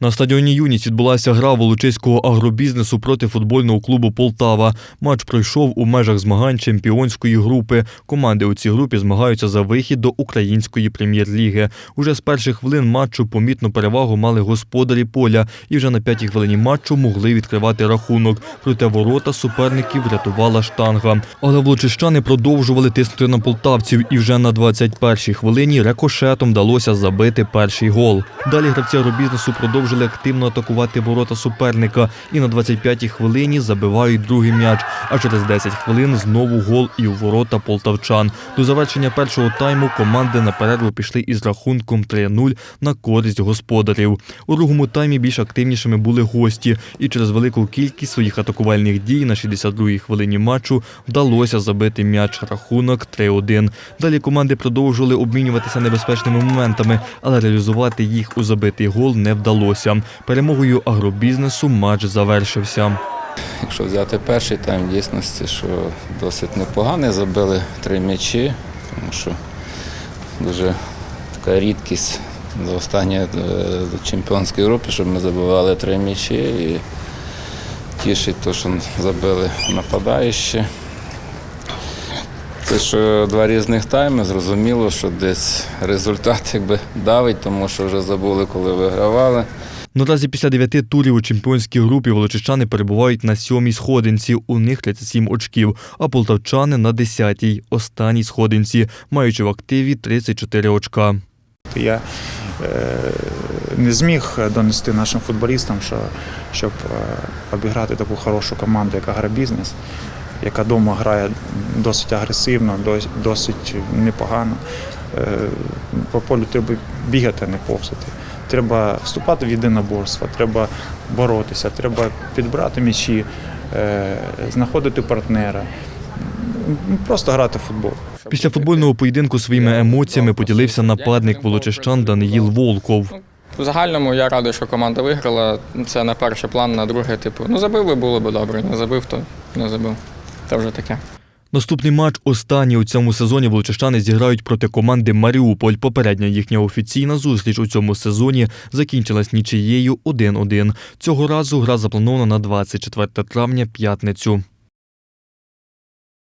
На стадіоні Юність відбулася гра волочиського агробізнесу проти футбольного клубу Полтава. Матч пройшов у межах змагань чемпіонської групи. Команди у цій групі змагаються за вихід до української прем'єр-ліги. Уже з перших хвилин матчу помітну перевагу мали господарі поля і вже на п'ятій хвилині матчу могли відкривати рахунок. Проте ворота суперників врятувала штанга. Але волочищани продовжували тиснути на полтавців і вже на 21-й хвилині рикошетом вдалося забити перший гол. Далі гравці агробізнесу продовжили активно атакувати ворота суперника і на 25-й хвилині забивають другий м'яч. А через 10 хвилин знову гол і у ворота полтавчан. До завершення першого тайму команди на перерву пішли із рахунком 3-0 на користь господарів. У другому таймі більш активнішими були гості, і через велику кількість своїх атакувальних дій на 62-й хвилині матчу вдалося забити м'яч рахунок 3-1. Далі команди продовжували обмінюватися небезпечними моментами, але реалізувати їх у забитий гол не вдалося. Перемогою агробізнесу матч завершився. Якщо взяти перший тайм, дійсності, що досить непоганий, забили три м'ячі, тому що дуже така рідкість за останні е, чемпіонській групі, щоб ми забивали три м'ячі. І тішить те, що забили нападаючі. Це що два різних тайми, зрозуміло, що десь результат якби давить, тому що вже забули, коли вигравали. Наразі після дев'яти турів у чемпіонській групі волочищани перебувають на сьомій сходинці. У них 37 очків, а полтавчани на десятій, останній сходинці, маючи в активі 34 очка. Я е, не зміг донести нашим футболістам, що, щоб е, обіграти таку хорошу команду, як агробізнес, яка вдома грає досить агресивно, досить непогано. Е, По полю треба бігати, а не повзати. Треба вступати в єдиноборство, треба боротися, треба підбирати м'ячі, е, знаходити партнера, просто грати в футбол. Після футбольного поєдинку своїми емоціями поділився нападник волочищан Даниїл Волков. В загальному я радий, що команда виграла. Це на перший план, на другий, типу, ну забив би було б добре. Не забив, то не забив. Це вже таке. Наступний матч останній у цьому сезоні волочищани зіграють проти команди Маріуполь. Попередня їхня офіційна зустріч у цьому сезоні закінчилась нічиєю 1-1. Цього разу гра запланована на 24 травня п'ятницю.